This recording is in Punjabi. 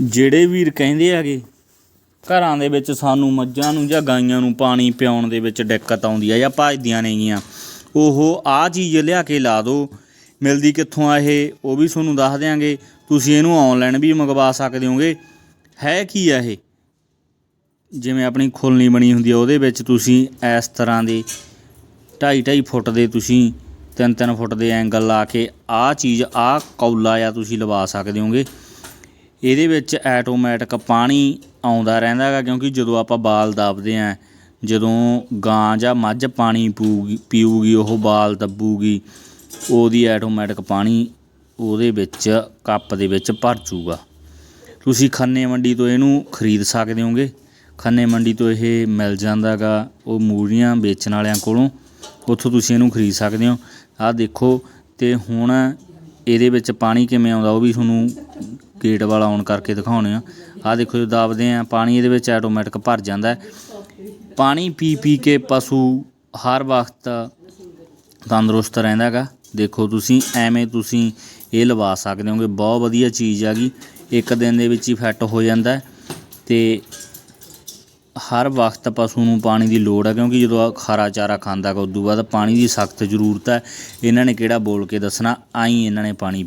ਜਿਹੜੇ ਵੀਰ ਕਹਿੰਦੇ ਆਗੇ ਘਰਾਂ ਦੇ ਵਿੱਚ ਸਾਨੂੰ ਮੱਝਾਂ ਨੂੰ ਜਾਂ ਗਾਈਆਂ ਨੂੰ ਪਾਣੀ ਪਿਆਉਣ ਦੇ ਵਿੱਚ ਦਿੱਕਤ ਆਉਂਦੀ ਆ ਜਾਂ ਭੱਜਦੀਆਂ ਨੇਗੀਆਂ, ਉਹ ਆ ਚੀਜ਼ ਲਿਆ ਕੇ ਲਾ ਦਿਓ। ਮਿਲਦੀ ਕਿੱਥੋਂ ਆ ਇਹ? ਉਹ ਵੀ ਤੁਹਾਨੂੰ ਦੱਸ ਦਿਆਂਗੇ। ਤੁਸੀਂ ਇਹਨੂੰ ਆਨਲਾਈਨ ਵੀ ਮੰਗਵਾ ਸਕਦੇ ਹੋਗੇ। ਹੈ ਕੀ ਆ ਇਹ? ਜਿਵੇਂ ਆਪਣੀ ਖੁੱਲਣੀ ਬਣੀ ਹੁੰਦੀ ਆ, ਉਹਦੇ ਵਿੱਚ ਤੁਸੀਂ ਇਸ ਤਰ੍ਹਾਂ ਦੇ 2.5 2.5 ਫੁੱਟ ਦੇ ਤੁਸੀਂ 3-3 ਫੁੱਟ ਦੇ ਐਂਗਲ ਲਾ ਕੇ ਆਹ ਚੀਜ਼ ਆਹ ਕੌਲਾ ਆ ਤੁਸੀਂ ਲਵਾ ਸਕਦੇ ਹੋਗੇ। ਇਹਦੇ ਵਿੱਚ ਐਟੋਮੈਟਿਕ ਪਾਣੀ ਆਉਂਦਾ ਰਹਿੰਦਾ ਹੈਗਾ ਕਿਉਂਕਿ ਜਦੋਂ ਆਪਾਂ ਬਾਲ ਦੱਬਦੇ ਹਾਂ ਜਦੋਂ ਗਾਂ ਜਾਂ ਮੱਝ ਪਾਣੀ ਪੂਗੀ ਪੀਊਗੀ, ਉਹ ਬਾਲ ਦੱਬੂਗੀ, ਉਹਦੀ ਐਟੋਮੈਟਿਕ ਪਾਣੀ ਉਹਦੇ ਵਿੱਚ, ਕੱਪ ਦੇ ਵਿੱਚ ਭਰ ਜੂਗਾ। ਤੁਸੀਂ ਖੰਨੇ ਮੰਡੀ ਤੋਂ ਇਹਨੂੰ ਖਰੀਦ ਸਕਦੇ ਹੋਗੇ। ਖੰਨੇ ਮੰਡੀ ਤੋਂ ਇਹ ਮਿਲ ਜਾਂਦਾ ਗਾ ਉਹ ਮੂਰੀਆਂ ਵੇਚਣ ਵਾਲਿਆਂ ਕੋਲੋਂ। ਉੱਥੋਂ ਤੁਸੀਂ ਇਹਨੂੰ ਖਰੀਦ ਸਕਦੇ ਹੋ। ਆਹ ਦੇਖੋ, ਤੇ ਹੁਣ ਇਹਦੇ ਵਿੱਚ ਪਾਣੀ ਕਿਵੇਂ ਆਉਂਦਾ ਉਹ ਵੀ ਤੁਹਾਨੂੰ ਗੇਟ ਵਾਲਾ ਔਨ ਕਰਕੇ ਦਿਖਾਉਣੇ ਆ। ਆਹ ਦੇਖੋ ਜਦੋਂ ਦਾਬਦੇ ਆ, ਪਾਣੀ ਇਹਦੇ ਵਿੱਚ ਆਟੋਮੈਟਿਕ ਭਰ ਜਾਂਦਾ ਪਾਣੀ ਪੀ ਪੀ ਕੇ ਪਸ਼ੂ ਹਰ ਵਕਤ ਤੰਦਰੁਸਤ ਰਹਿੰਦਾ ਗਾ ਦੇਖੋ ਤੁਸੀਂ, ਐਵੇਂ ਤੁਸੀਂ ਇਹ ਲਵਾ ਸਕਦੇ ਹੋਗੇ। ਬਹੁਤ ਵਧੀਆ ਚੀਜ਼ ਹੈਗੀ। ਇੱਕ ਦਿਨ ਦੇ ਵਿੱਚ ਹੀ ਫਿੱਟ ਹੋ ਜਾਂਦਾ ਹੈ। ਤੇ ਹਰ ਵਕਤ ਪਸ਼ੂ ਨੂੰ ਪਾਣੀ ਦੀ ਲੋੜ ਹੈ, ਕਿਉਂਕਿ ਜਦੋਂ ਆਹ ਖਾਰਾ ਚਾਰਾ ਖਾਂਦਾ ਗਾ ਉਦੋਂ ਬਾਅਦ ਪਾਣੀ ਦੀ ਸਖਤ ਜ਼ਰੂਰਤ ਹੈ। ਇਹਨਾਂ ਨੇ ਕਿਹੜਾ ਬੋਲ ਕੇ ਦੱਸਣਾ? ਆਈ ਇਹਨਾਂ ਨੇ ਪਾਣੀ